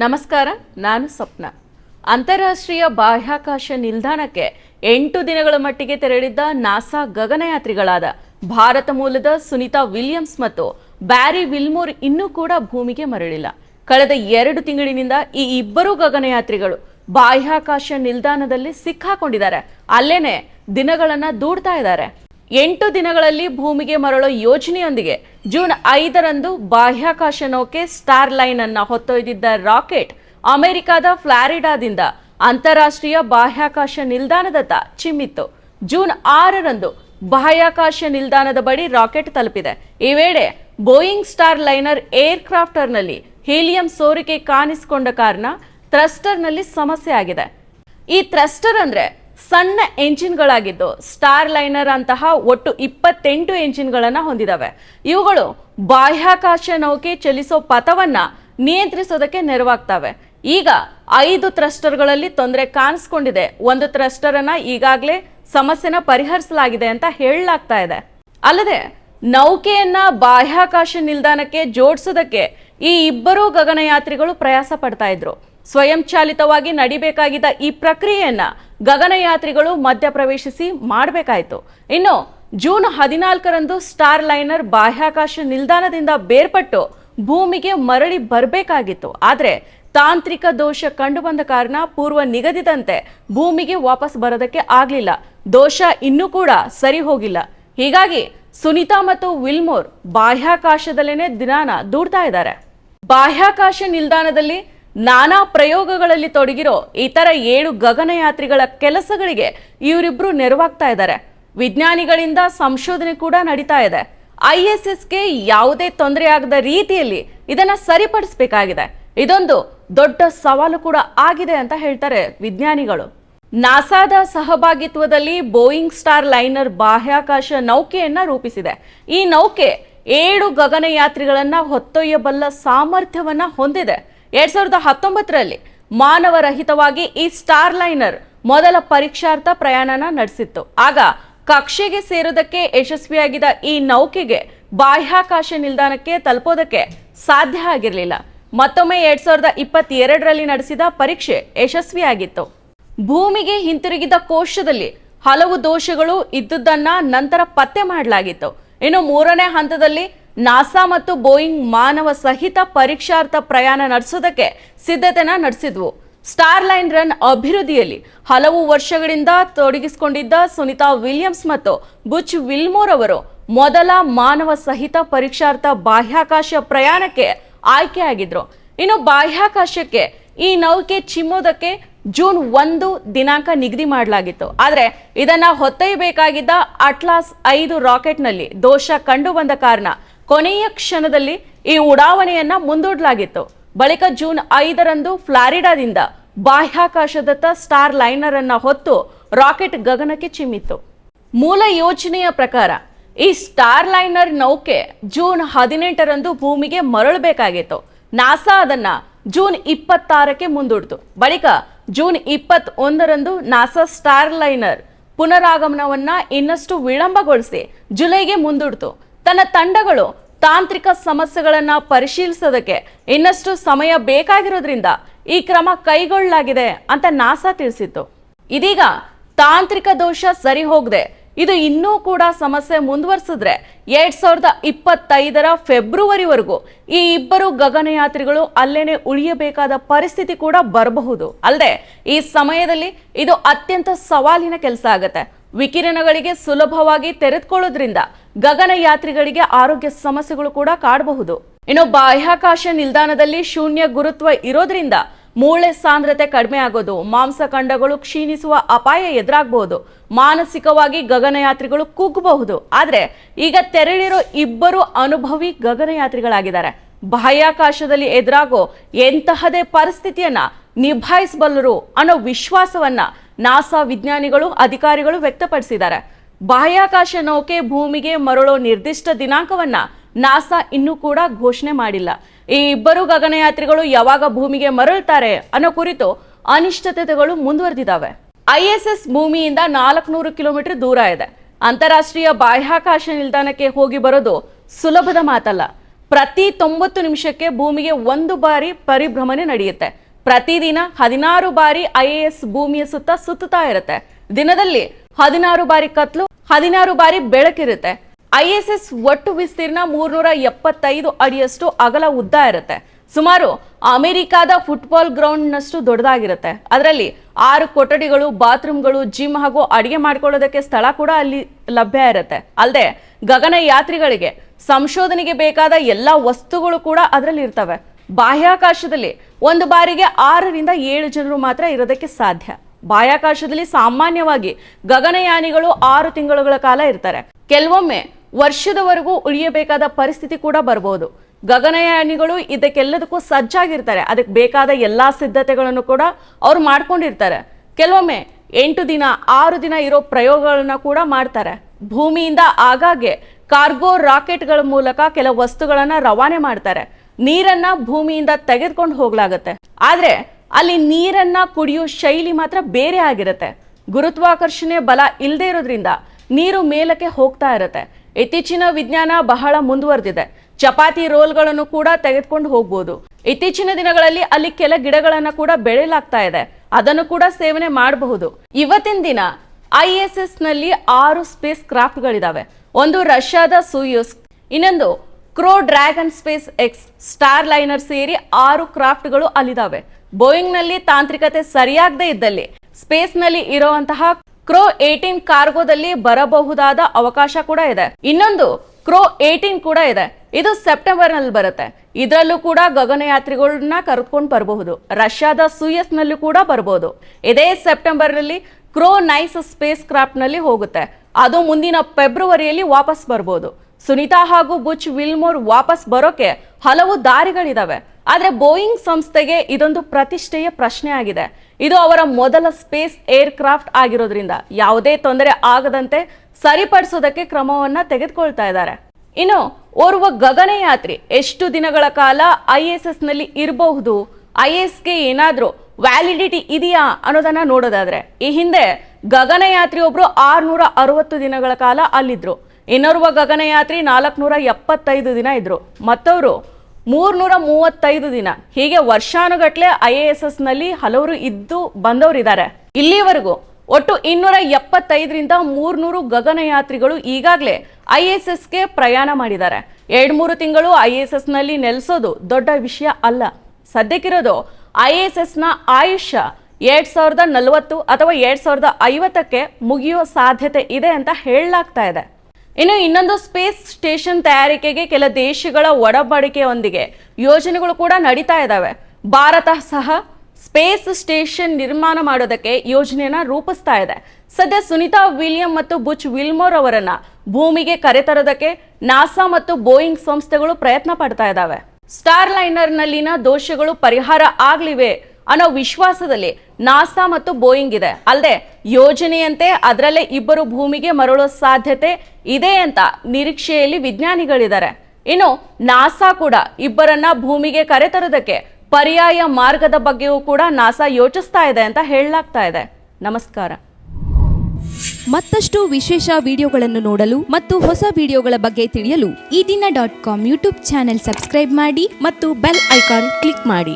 ನಮಸ್ಕಾರ, ನಾನು ಸ್ವಪ್ನ. ಅಂತಾರಾಷ್ಟ್ರೀಯ ಬಾಹ್ಯಾಕಾಶ ನಿಲ್ದಾಣಕ್ಕೆ ಎಂಟು ದಿನಗಳ ಮಟ್ಟಿಗೆ ತೆರಳಿದ್ದ ನಾಸಾ ಗಗನಯಾತ್ರಿಗಳಾದ ಭಾರತ ಮೂಲದ ಸುನೀತಾ ವಿಲಿಯಮ್ಸ್ ಮತ್ತು ಬ್ಯಾರಿ ವಿಲ್ಮೋರ್ ಇನ್ನೂ ಕೂಡ ಭೂಮಿಗೆ ಮರಳಿಲ್ಲ. ಕಳೆದ ಎರಡು ತಿಂಗಳಿನಿಂದ ಈ ಇಬ್ಬರು ಗಗನಯಾತ್ರಿಗಳು ಬಾಹ್ಯಾಕಾಶ ನಿಲ್ದಾಣದಲ್ಲಿ ಸಿಕ್ಕಾಕೊಂಡಿದ್ದಾರೆ. ಅಲ್ಲೇನೆ ದಿನಗಳನ್ನು ದೂಡ್ತಾ ಇದ್ದಾರೆ. ಎಂಟು ದಿನಗಳಲ್ಲಿ ಭೂಮಿಗೆ ಮರಳೋ ಯೋಜನೆಯೊಂದಿಗೆ ಜೂನ್ ಐದರಂದು ಬಾಹ್ಯಾಕಾಶ ನೌಕೆ ಸ್ಟಾರ್ ಲೈನ್ ಅನ್ನ ಹೊತ್ತೊಯ್ದಿದ್ದ ರಾಕೆಟ್ ಅಮೆರಿಕದ ಫ್ಲಾರಿಡಾದಿಂದ ಅಂತಾರಾಷ್ಟ್ರೀಯ ಬಾಹ್ಯಾಕಾಶ ನಿಲ್ದಾಣದತ್ತ ಚಿಮ್ಮಿತ್ತು. ಜೂನ್ ಆರರಂದು ಬಾಹ್ಯಾಕಾಶ ನಿಲ್ದಾಣದ ಬಳಿ ರಾಕೆಟ್ ತಲುಪಿದೆ. ಈ ವೇಳೆ ಬೋಯಿಂಗ್ ಸ್ಟಾರ್ ಲೈನರ್ ಏರ್ ಕ್ರಾಫ್ಟರ್ನಲ್ಲಿ ಹೀಲಿಯಂ ಸೋರಿಕೆ ಕಾಣಿಸಿಕೊಂಡ ಕಾರಣ ಥ್ರಸ್ಟರ್ನಲ್ಲಿ ಸಮಸ್ಯೆ ಆಗಿದೆ. ಈ ಥ್ರಸ್ಟರ್ ಅಂದ್ರೆ ಸಣ್ಣ ಎಂಜಿನ್ಗಳಾಗಿದ್ದು ಸ್ಟಾರ್ ಲೈನರ್ ಅಂತಹ ಒಟ್ಟು ಇಪ್ಪತ್ತೆಂಟು ಎಂಜಿನ್ಗಳನ್ನು ಹೊಂದಿದವೆ. ಇವುಗಳು ಬಾಹ್ಯಾಕಾಶ ನೌಕೆ ಚಲಿಸೋ ಪಥವನ್ನ ನಿಯಂತ್ರಿಸೋದಕ್ಕೆ ನೆರವಾಗ್ತವೆ. ಈಗ ಐದು ಥ್ರಸ್ಟರ್ಗಳಲ್ಲಿ ತೊಂದರೆ ಕಾಣಿಸ್ಕೊಂಡಿದೆ. ಒಂದು ಥ್ರಸ್ಟರ್ ಅನ್ನ ಈಗಾಗಲೇ ಸಮಸ್ಯೆನ ಪರಿಹರಿಸಲಾಗಿದೆ ಅಂತ ಹೇಳಲಾಗ್ತಾ ಇದೆ. ಅಲ್ಲದೆ ನೌಕೆಯನ್ನ ಬಾಹ್ಯಾಕಾಶ ನಿಲ್ದಾಣಕ್ಕೆ ಜೋಡಿಸೋದಕ್ಕೆ ಈ ಇಬ್ಬರು ಗಗನಯಾತ್ರಿಗಳು ಪ್ರಯಾಸ ಪಡ್ತಾ ಇದ್ರು. ಸ್ವಯಂಚಾಲಿತವಾಗಿ ನಡಿಬೇಕಾಗಿದ್ದ ಈ ಪ್ರಕ್ರಿಯೆಯನ್ನ ಗಗನಯಾತ್ರಿಗಳು ಮಧ್ಯ ಪ್ರವೇಶಿಸಿ ಮಾಡಬೇಕಾಯಿತು. ಇನ್ನು ಜೂನ್ ಹದಿನಾಲ್ಕರಂದು ಸ್ಟಾರ್ ಲೈನರ್ ಬಾಹ್ಯಾಕಾಶ ನಿಲ್ದಾಣದಿಂದ ಬೇರ್ಪಟ್ಟು ಭೂಮಿಗೆ ಮರಳಿ ಬರಬೇಕಾಗಿತ್ತು. ಆದರೆ ತಾಂತ್ರಿಕ ದೋಷ ಕಂಡುಬಂದ ಕಾರಣ ಪೂರ್ವ ನಿಗದಿದಂತೆ ಭೂಮಿಗೆ ವಾಪಸ್ ಬರೋದಕ್ಕೆ ಆಗಲಿಲ್ಲ. ದೋಷ ಇನ್ನೂ ಕೂಡ ಸರಿ ಹೋಗಿಲ್ಲ. ಹೀಗಾಗಿ ಸುನೀತಾ ಮತ್ತು ವಿಲ್ಮೋರ್ ಬಾಹ್ಯಾಕಾಶದಲ್ಲೇನೆ ದಿನಾನ ದೂಡ್ತಾ ಇದ್ದಾರೆ. ಬಾಹ್ಯಾಕಾಶ ನಿಲ್ದಾಣದಲ್ಲಿ ನಾನಾ ಪ್ರಯೋಗಗಳಲ್ಲಿ ತೊಡಗಿರೋ ಇತರ ಏಳು ಗಗನಯಾತ್ರಿಗಳ ಕೆಲಸಗಳಿಗೆ ಇವರಿಬ್ರು ನೆರವಾಗ್ತಾ ಇದ್ದಾರೆ. ವಿಜ್ಞಾನಿಗಳಿಂದ ಸಂಶೋಧನೆ ಕೂಡ ನಡೀತಾ ಇದೆ. ಐ ಯಾವುದೇ ತೊಂದರೆ ಆಗದ ರೀತಿಯಲ್ಲಿ ಇದನ್ನ ಸರಿಪಡಿಸಬೇಕಾಗಿದೆ. ಇದೊಂದು ದೊಡ್ಡ ಸವಾಲು ಕೂಡ ಆಗಿದೆ ಅಂತ ಹೇಳ್ತಾರೆ ವಿಜ್ಞಾನಿಗಳು. ನಾಸಾದ ಸಹಭಾಗಿತ್ವದಲ್ಲಿ ಬೋಯಿಂಗ್ ಸ್ಟಾರ್ ಲೈನರ್ ಬಾಹ್ಯಾಕಾಶ ನೌಕೆಯನ್ನ ರೂಪಿಸಿದೆ. ಈ ನೌಕೆ ಏಳು ಗಗನಯಾತ್ರಿಗಳನ್ನ ಹೊತ್ತೊಯ್ಯಬಲ್ಲ ಸಾಮರ್ಥ್ಯವನ್ನ ಹೊಂದಿದೆ. ಎರಡ್ ಸಾವಿರದ ಹತ್ತೊಂಬತ್ತರಲ್ಲಿ ಮಾನವರಹಿತವಾಗಿ ಈ ಸ್ಟಾರ್ ಲೈನರ್ ಮೊದಲ ಪರೀಕ್ಷಾರ್ಥ ಪ್ರಯಾಣನ ನಡೆಸಿತ್ತು. ಆಗ ಕಕ್ಷೆಗೆ ಸೇರೋದಕ್ಕೆ ಯಶಸ್ವಿಯಾಗಿದ್ದ ಈ ನೌಕೆಗೆ ಬಾಹ್ಯಾಕಾಶ ನಿಲ್ದಾಣಕ್ಕೆ ತಲುಪೋದಕ್ಕೆ ಸಾಧ್ಯ ಆಗಿರಲಿಲ್ಲ. ಮತ್ತೊಮ್ಮೆ ಎರಡ್ ಸಾವಿರದ ಇಪ್ಪತ್ತೆರಡರಲ್ಲಿ ನಡೆಸಿದ ಪರೀಕ್ಷೆ ಯಶಸ್ವಿಯಾಗಿತ್ತು. ಭೂಮಿಗೆ ಹಿಂತಿರುಗಿದ ಕೋಶದಲ್ಲಿ ಹಲವು ದೋಷಗಳು ಇದ್ದುದನ್ನ ನಂತರ ಪತ್ತೆ ಮಾಡಲಾಗಿತ್ತು. ಇನ್ನು ಮೂರನೇ ಹಂತದಲ್ಲಿ ನಾಸಾ ಮತ್ತು ಬೋಯಿಂಗ್ ಮಾನವ ಸಹಿತ ಪರೀಕ್ಷಾರ್ಥ ಪ್ರಯಾಣ ನಡೆಸೋದಕ್ಕೆ ಸಿದ್ಧತೆನ ನಡೆಸಿದ್ವು. ಸ್ಟಾರ್ ಲೈನ್ ರನ್ ಅಭಿವೃದ್ಧಿಯಲ್ಲಿ ಹಲವು ವರ್ಷಗಳಿಂದ ತೊಡಗಿಸಿಕೊಂಡಿದ್ದ ಸುನಿತಾ ವಿಲಿಯಮ್ಸ್ ಮತ್ತು ಬುಚ್ ವಿಲ್ಮೋರ್ ಅವರು ಮೊದಲ ಮಾನವ ಸಹಿತ ಪರೀಕ್ಷಾರ್ಥ ಬಾಹ್ಯಾಕಾಶ ಪ್ರಯಾಣಕ್ಕೆ ಆಯ್ಕೆಯಾಗಿದ್ರು. ಇನ್ನು ಬಾಹ್ಯಾಕಾಶಕ್ಕೆ ಈ ನೌಕೆ ಚಿಮ್ಮೋದಕ್ಕೆ ಜೂನ್ ಒಂದು ದಿನಾಂಕ ನಿಗದಿ ಮಾಡಲಾಗಿತ್ತು. ಆದರೆ ಇದನ್ನ ಹೊತ್ತೊಯ್ಯಬೇಕಾಗಿದ್ದ ಅಟ್ಲಾಸ್ ಐದು ರಾಕೆಟ್ನಲ್ಲಿ ದೋಷ ಕಂಡು ಬಂದ ಕಾರಣ ಕೊನೆಯ ಕ್ಷಣದಲ್ಲಿ ಈ ಉಡಾವಣೆಯನ್ನ ಮುಂದೂಡಲಾಗಿತ್ತು. ಬಳಿಕ ಜೂನ್ ಐದರಂದು ಫ್ಲಾರಿಡಾದಿಂದ ಬಾಹ್ಯಾಕಾಶದತ್ತ ಸ್ಟಾರ್ ಲೈನರ್ ಅನ್ನ ಹೊತ್ತು ರಾಕೆಟ್ ಗಗನಕ್ಕೆ ಚಿಮ್ಮಿತ್ತು. ಮೂಲ ಯೋಜನೆಯ ಪ್ರಕಾರ ಈ ಸ್ಟಾರ್ ಲೈನರ್ ನೌಕೆ ಜೂನ್ ಹದಿನೆಂಟರಂದು ಭೂಮಿಗೆ ಮರಳಬೇಕಾಗಿತ್ತು. ನಾಸಾ ಅದನ್ನ ಜೂನ್ ಇಪ್ಪತ್ತಾರಕ್ಕೆ ಮುಂದೂಡಿತು. ಬಳಿಕ ಜೂನ್ ಇಪ್ಪತ್ತ್ ಒಂದರಂದು ನಾಸಾ ಸ್ಟಾರ್ ಲೈನರ್ ಪುನರಾಗಮನವನ್ನ ಇನ್ನಷ್ಟು ವಿಳಂಬಗೊಳಿಸಿ ಜುಲೈಗೆ ಮುಂದೂಡಿತು. ತನ್ನ ತಂಡಗಳು ತಾಂತ್ರಿಕ ಸಮಸ್ಯೆಗಳನ್ನು ಪರಿಶೀಲಿಸೋದಕ್ಕೆ ಇನ್ನಷ್ಟು ಸಮಯ ಬೇಕಾಗಿರೋದ್ರಿಂದ ಈ ಕ್ರಮ ಕೈಗೊಳ್ಳಲಾಗಿದೆ ಅಂತ ನಾಸಾ ತಿಳಿಸಿತ್ತು. ಇದೀಗ ತಾಂತ್ರಿಕ ದೋಷ ಸರಿ ಹೋಗದೆ, ಇದು ಇನ್ನೂ ಕೂಡ ಸಮಸ್ಯೆ ಮುಂದುವರಿಸಿದ್ರೆ ಎರಡ್ ಸಾವಿರದ ಇಪ್ಪತ್ತೈದರ ಫೆಬ್ರವರಿವರೆಗೂ ಈ ಇಬ್ಬರು ಗಗನಯಾತ್ರಿಗಳು ಅಲ್ಲೇನೆ ಉಳಿಯಬೇಕಾದ ಪರಿಸ್ಥಿತಿ ಕೂಡ ಬರಬಹುದು. ಅಲ್ಲದೆ ಈ ಸಮಯದಲ್ಲಿ ಇದು ಅತ್ಯಂತ ಸವಾಲಿನ ಕೆಲಸ ಆಗತ್ತೆ. ವಿಕಿರಣಗಳಿಗೆ ಸುಲಭವಾಗಿ ತೆರೆದುಕೊಳ್ಳೋದ್ರಿಂದ ಗಗನಯಾತ್ರಿಗಳಿಗೆ ಆರೋಗ್ಯ ಸಮಸ್ಯೆಗಳು ಕೂಡ ಕಾಡಬಹುದು. ಇನ್ನು ಬಾಹ್ಯಾಕಾಶ ನಿಲ್ದಾಣದಲ್ಲಿ ಶೂನ್ಯ ಗುರುತ್ವ ಇರೋದ್ರಿಂದ ಮೂಳೆ ಸಾಂದ್ರತೆ ಕಡಿಮೆ ಆಗೋದು ಮಾಂಸಖಂಡಗಳು ಕ್ಷೀಣಿಸುವ ಅಪಾಯ ಎದುರಾಗಬಹುದು. ಮಾನಸಿಕವಾಗಿ ಗಗನಯಾತ್ರಿಗಳು ಕುಗ್ಗಬಹುದು ಆದರೆ ಈಗ ತೆರಳಿರೋ ಇಬ್ಬರು ಅನುಭವಿ ಗಗನಯಾತ್ರಿಗಳಾಗಿದ್ದಾರೆ ಬಾಹ್ಯಾಕಾಶದಲ್ಲಿ ಎದುರಾಗೋ ಎಂತಹದೇ ಪರಿಸ್ಥಿತಿಯನ್ನ ನಿಭಾಯಿಸಬಲ್ಲರು ಅನ್ನೋ ವಿಶ್ವಾಸವನ್ನ ನಾಸಾ ವಿಜ್ಞಾನಿಗಳು, ಅಧಿಕಾರಿಗಳು ವ್ಯಕ್ತಪಡಿಸಿದ್ದಾರೆ. ಬಾಹ್ಯಾಕಾಶ ನೌಕೆ ಭೂಮಿಗೆ ಮರಳೋ ನಿರ್ದಿಷ್ಟ ದಿನಾಂಕವನ್ನ ನಾಸಾ ಇನ್ನೂ ಕೂಡ ಘೋಷಣೆ ಮಾಡಿಲ್ಲ. ಈ ಇಬ್ಬರು ಗಗನಯಾತ್ರಿಗಳು ಯಾವಾಗ ಭೂಮಿಗೆ ಮರಳುತ್ತಾರೆ ಅನ್ನೋ ಕುರಿತು ಅನಿಶ್ಚಿತತೆಗಳು ಮುಂದುವರೆದಿದ್ದಾವೆ. ಐಎಸ್ಎಸ್ ಭೂಮಿಯಿಂದ ನಾಲ್ಕುನೂರು ಕಿಲೋಮೀಟರ್ ದೂರ ಇದೆ. ಅಂತಾರಾಷ್ಟ್ರೀಯ ಬಾಹ್ಯಾಕಾಶ ನಿಲ್ದಾಣಕ್ಕೆ ಹೋಗಿ ಬರೋದು ಸುಲಭದ ಮಾತಲ್ಲ. ಪ್ರತಿ ತೊಂಬತ್ತು ನಿಮಿಷಕ್ಕೆ ಭೂಮಿಗೆ ಒಂದು ಬಾರಿ ಪರಿಭ್ರಮಣೆ ನಡೆಯುತ್ತೆ. ಪ್ರತಿದಿನ ಹದಿನಾರು ಬಾರಿ ಐ ಎ ಎಸ್ ಭೂಮಿಯ ಸುತ್ತ ಸುತ್ತುತ್ತಾ ಇರುತ್ತೆ. ದಿನದಲ್ಲಿ ಹದಿನಾರು ಬಾರಿ ಕತ್ಲು, ಹದಿನಾರು ಬಾರಿ ಬೆಳಕಿರುತ್ತೆ. ಐ ಎಸ್ ಒಟ್ಟು ವಿಸ್ತೀರ್ಣ ಮೂರ್ನೂರ ಎಪ್ಪತ್ತೈದು ಅಡಿಯಷ್ಟು ಅಗಲ ಉದ್ದ ಇರುತ್ತೆ. ಸುಮಾರು ಅಮೆರಿಕಾದ ಫುಟ್ಬಾಲ್ ಗ್ರೌಂಡ್ನಷ್ಟು ದೊಡ್ಡದಾಗಿರುತ್ತೆ. ಅದರಲ್ಲಿ ಆರು ಕೊಠಡಿಗಳು, ಬಾತ್ರೂಮ್ಗಳು, ಜಿಮ್ ಹಾಗೂ ಅಡಿಗೆ ಮಾಡ್ಕೊಳ್ಳೋದಕ್ಕೆ ಸ್ಥಳ ಕೂಡ ಅಲ್ಲಿ ಲಭ್ಯ ಇರುತ್ತೆ. ಅಲ್ಲದೆ ಗಗನಯಾತ್ರಿಗಳಿಗೆ ಸಂಶೋಧನೆಗೆ ಬೇಕಾದ ಎಲ್ಲ ವಸ್ತುಗಳು ಕೂಡ ಅದರಲ್ಲಿ ಇರ್ತವೆ ಬಾಹ್ಯಾಕಾಶದಲ್ಲಿ ಒಂದು ಬಾರಿಗೆ ಆರರಿಂದ ಏಳು ಜನರು ಮಾತ್ರ ಇರೋದಕ್ಕೆ ಸಾಧ್ಯ. ಬಾಹ್ಯಾಕಾಶದಲ್ಲಿ ಸಾಮಾನ್ಯವಾಗಿ ಗಗನಯಾನಿಗಳು ಆರು ತಿಂಗಳುಗಳ ಕಾಲ ಇರ್ತಾರೆ. ಕೆಲವೊಮ್ಮೆ ವರ್ಷದವರೆಗೂ ಉಳಿಯಬೇಕಾದ ಪರಿಸ್ಥಿತಿ ಕೂಡ ಬರಬಹುದು ಗಗನಯಾನಿಗಳು ಇದಕ್ಕೆಲ್ಲದಕ್ಕೂ ಸಜ್ಜಾಗಿರ್ತಾರೆ. ಅದಕ್ಕೆ ಬೇಕಾದ ಎಲ್ಲಾ ಸಿದ್ಧತೆಗಳನ್ನು ಕೂಡ ಅವ್ರು ಮಾಡ್ಕೊಂಡಿರ್ತಾರೆ. ಕೆಲವೊಮ್ಮೆ ಎಂಟು ದಿನ, ಆರು ದಿನ ಇರೋ ಪ್ರಯೋಗಗಳನ್ನ ಕೂಡ ಮಾಡ್ತಾರೆ. ಭೂಮಿಯಿಂದ ಆಗಾಗ್ಗೆ ಕಾರ್ಗೋ ರಾಕೆಟ್ಗಳ ಮೂಲಕ ಕೆಲವು ವಸ್ತುಗಳನ್ನು ರವಾನೆ ಮಾಡ್ತಾರೆ. ನೀರನ್ನ ಭೂಮಿಯಿಂದ ತೆಗೆದುಕೊಂಡು ಹೋಗ್ಲಾಗತ್ತೆ. ಆದ್ರೆ ಅಲ್ಲಿ ನೀರನ್ನ ಕುಡಿಯೋ ಶೈಲಿ ಮಾತ್ರ ಬೇರೆ ಆಗಿರುತ್ತೆ. ಗುರುತ್ವಾಕರ್ಷಣೆ ಬಲ ಇಲ್ಲದೆ ಇರೋದ್ರಿಂದ ನೀರು ಮೇಲಕ್ಕೆ ಹೋಗ್ತಾ ಇರುತ್ತೆ. ಇತ್ತೀಚಿನ ವಿಜ್ಞಾನ ಬಹಳ ಮುಂದುವರೆದಿದೆ. ಚಪಾತಿ ರೋಲ್ಗಳನ್ನು ಕೂಡ ತೆಗೆದುಕೊಂಡು ಹೋಗ್ಬೋದು. ಇತ್ತೀಚಿನ ದಿನಗಳಲ್ಲಿ ಅಲ್ಲಿ ಕೆಲ ಗಿಡಗಳನ್ನ ಕೂಡ ಬೆಳೆಯಲಾಗ್ತಾ ಇದೆ. ಅದನ್ನು ಕೂಡ ಸೇವನೆ ಮಾಡಬಹುದು. ಇವತ್ತಿನ ದಿನ ಐ ಎಸ್ ಎಸ್ನಲ್ಲಿ ಆರು ಸ್ಪೇಸ್ ಕ್ರಾಫ್ಟ್ಗಳಿದಾವೆ. ಒಂದು ರಷ್ಯಾದ ಸೂಯೂಸ್, ಇನ್ನೊಂದು crew Dragon SpaceX Starliner ಸೇರಿ ಆರು ಕ್ರಾಫ್ಟ್ಗಳು ಅಲ್ಲಿದ್ದಾವೆ ಬೋಯಿಂಗ್ನಲ್ಲಿ ತಾಂತ್ರಿಕತೆ ಸರಿಯಾಗದೇ ಇದ್ದಲ್ಲಿ ಸ್ಪೇಸ್ನಲ್ಲಿ ಇರುವಂತಹ ಕ್ರೋ ಏಟೀನ್ ಕಾರ್ಗೋದಲ್ಲಿ ಬರಬಹುದಾದ ಅವಕಾಶ ಕೂಡ ಇದೆ. ಇನ್ನೊಂದು ಕ್ರೋ ಏಟೀನ್ ಕೂಡ ಇದೆ. ಇದು ಸೆಪ್ಟೆಂಬರ್ನಲ್ಲಿ ಬರುತ್ತೆ. ಇದರಲ್ಲೂ ಕೂಡ ಗಗನಯಾತ್ರಿಗಳನ್ನ ಕರೆದುಕೊಂಡು ಬರಬಹುದು. ರಷ್ಯಾದ ಸುಯಸ್ ನಲ್ಲೂ ಕೂಡ ಬರಬಹುದು. ಇದೇ ಸೆಪ್ಟೆಂಬರ್ನಲ್ಲಿ ಕ್ರೋ ನೈಸ್ ಸ್ಪೇಸ್ ಕ್ರಾಫ್ಟ್ನಲ್ಲಿ ಹೋಗುತ್ತೆ. ಅದು ಮುಂದಿನ ಫೆಬ್ರವರಿಯಲ್ಲಿ ವಾಪಸ್ ಬರ್ಬೋದು. ಸುನಿತಾ ಹಾಗೂ ಬುಚ್ ವಿಲ್ಮೋರ್ ವಾಪಸ್ ಬರೋಕೆ ಹಲವು ದಾರಿಗಳಿದಾವೆ. ಆದ್ರೆ ಬೋಯಿಂಗ್ ಸಂಸ್ಥೆಗೆ ಇದೊಂದು ಪ್ರತಿಷ್ಠೆಯ ಪ್ರಶ್ನೆ ಆಗಿದೆ ಇದು ಅವರ ಮೊದಲ ಸ್ಪೇಸ್ ಏರ್ ಕ್ರಾಫ್ಟ್ ಆಗಿರೋದ್ರಿಂದ ಯಾವುದೇ ತೊಂದರೆ ಆಗದಂತೆ ಸರಿಪಡಿಸೋದಕ್ಕೆ ಕ್ರಮವನ್ನ ತೆಗೆದುಕೊಳ್ತಾ ಇದ್ದಾರೆ. ಇನ್ನು, ಓರ್ವ ಗಗನಯಾತ್ರಿ ಎಷ್ಟು ದಿನಗಳ ಕಾಲ ಐ ಎಸ್ ಎಸ್ನಲ್ಲಿ ಇರಬಹುದು? ಐ ಎಸ್ಗೆ ಏನಾದರೂ ವ್ಯಾಲಿಡಿಟಿ ಇದೆಯಾ ಅನ್ನೋದನ್ನ ನೋಡೋದಾದ್ರೆ, ಈ ಹಿಂದೆ ಗಗನಯಾತ್ರಿ ಒಬ್ರು ಆರ್ನೂರ ಅರವತ್ತು ದಿನಗಳ ಕಾಲ ಅಲ್ಲಿದ್ರು. ಇನ್ನೋರ್ವ ಗಗನಯಾತ್ರಿ ನಾಲ್ಕುನೂರ ಎಪ್ಪತ್ತೈದು ದಿನ ಇದ್ದರು ಮತ್ತವರು ಮೂರ್ನೂರ ಮೂವತ್ತೈದು ದಿನ. ಹೀಗೆ ವರ್ಷಾನುಗಟ್ಲೆ ಐ ಎ ಎಸ್ ಎಸ್ನಲ್ಲಿ ಹಲವರು ಇದ್ದು ಬಂದವರಿದ್ದಾರೆ ಇಲ್ಲಿವರೆಗೂ ಒಟ್ಟು ಇನ್ನೂರ ಎಪ್ಪತ್ತೈದರಿಂದ ಮೂರ್ನೂರು ಗಗನಯಾತ್ರಿಗಳು ಈಗಾಗಲೇ ಐ ಎಸ್ ಎಸ್ಗೆ ಪ್ರಯಾಣ ಮಾಡಿದ್ದಾರೆ. ಎರಡು ಮೂರು ತಿಂಗಳು ಐ ಎಸ್ ಎಸ್ನಲ್ಲಿ ನೆಲೆಸೋದು ದೊಡ್ಡ ವಿಷಯ ಅಲ್ಲ. ಸದ್ಯಕ್ಕಿರೋದು ಐ ಎಸ್ ಎಸ್ನ ಆಯುಷ್ಯ ಎರಡ್ ಸಾವಿರದ ನಲವತ್ತು ಅಥವಾ ಎರಡ್ ಸಾವಿರದ ಐವತ್ತಕ್ಕೆ ಮುಗಿಯುವ ಸಾಧ್ಯತೆ ಇದೆ ಅಂತ ಹೇಳಲಾಗ್ತಾ ಇದೆ. ಇನ್ನು ಇನ್ನೊಂದು ಸ್ಪೇಸ್ ಸ್ಟೇಷನ್ ತಯಾರಿಕೆಗೆ ಕೆಲ ದೇಶಗಳ ಒಡಂಬಡಿಕೆಯೊಂದಿಗೆ ಯೋಜನೆಗಳು ಕೂಡ ನಡೀತಾ ಇದ್ದಾವೆ ಭಾರತ ಸಹ ಸ್ಪೇಸ್ ಸ್ಟೇಷನ್ ನಿರ್ಮಾಣ ಮಾಡೋದಕ್ಕೆ ಯೋಜನೆಯನ್ನ ರೂಪಿಸ್ತಾ ಇದೆ. ಸದ್ಯ ಸುನಿತಾ ವಿಲಿಯಂ ಮತ್ತು ಬುಚ್ ವಿಲ್ಮೋರ್ ಅವರನ್ನ ಭೂಮಿಗೆ ಕರೆತರೋದಕ್ಕೆ ನಾಸಾ ಮತ್ತು ಬೋಯಿಂಗ್ ಸಂಸ್ಥೆಗಳು ಪ್ರಯತ್ನ ಪಡ್ತಾ ಇದ್ದಾವೆ ಸ್ಟಾರ್ ಲೈನರ್ನಲ್ಲಿನ ದೋಷಗಳು ಪರಿಹಾರ ಆಗ್ಲಿವೆ ಅನ್ನೋ ವಿಶ್ವಾಸದಲ್ಲಿ ನಾಸಾ ಮತ್ತು ಬೋಯಿಂಗ್ ಇದೆ. ಅಲ್ಲದೆ ಯೋಜನೆಯಂತೆ ಅದರಲ್ಲೇ ಇಬ್ಬರು ಭೂಮಿಗೆ ಮರಳೋ ಸಾಧ್ಯತೆ ಇದೆ ಅಂತ ನಿರೀಕ್ಷೆಯಲ್ಲಿ ವಿಜ್ಞಾನಿಗಳಿದ್ದಾರೆ. ಇನ್ನು ನಾಸಾ ಕೂಡ ಇಬ್ಬರನ್ನ ಭೂಮಿಗೆ ಕರೆತರೋದಕ್ಕೆ ಪರ್ಯಾಯ ಮಾರ್ಗದ ಬಗ್ಗೆಯೂ ಕೂಡ ನಾಸಾ ಯೋಚಿಸ್ತಾ ಇದೆ ಅಂತ ಹೇಳಲಾಗ್ತಾ ಇದೆ. ನಮಸ್ಕಾರ. ಮತ್ತಷ್ಟು ವಿಶೇಷ ವಿಡಿಯೋಗಳನ್ನು ನೋಡಲು ಮತ್ತು ಹೊಸ ವಿಡಿಯೋಗಳ ಬಗ್ಗೆ ತಿಳಿಯಲು Ee Dina dot com YouTube channel subscribe ಮಾಡಿ ಮತ್ತು ಬೆಲ್ ಐಕಾನ್ ಕ್ಲಿಕ್ ಮಾಡಿ.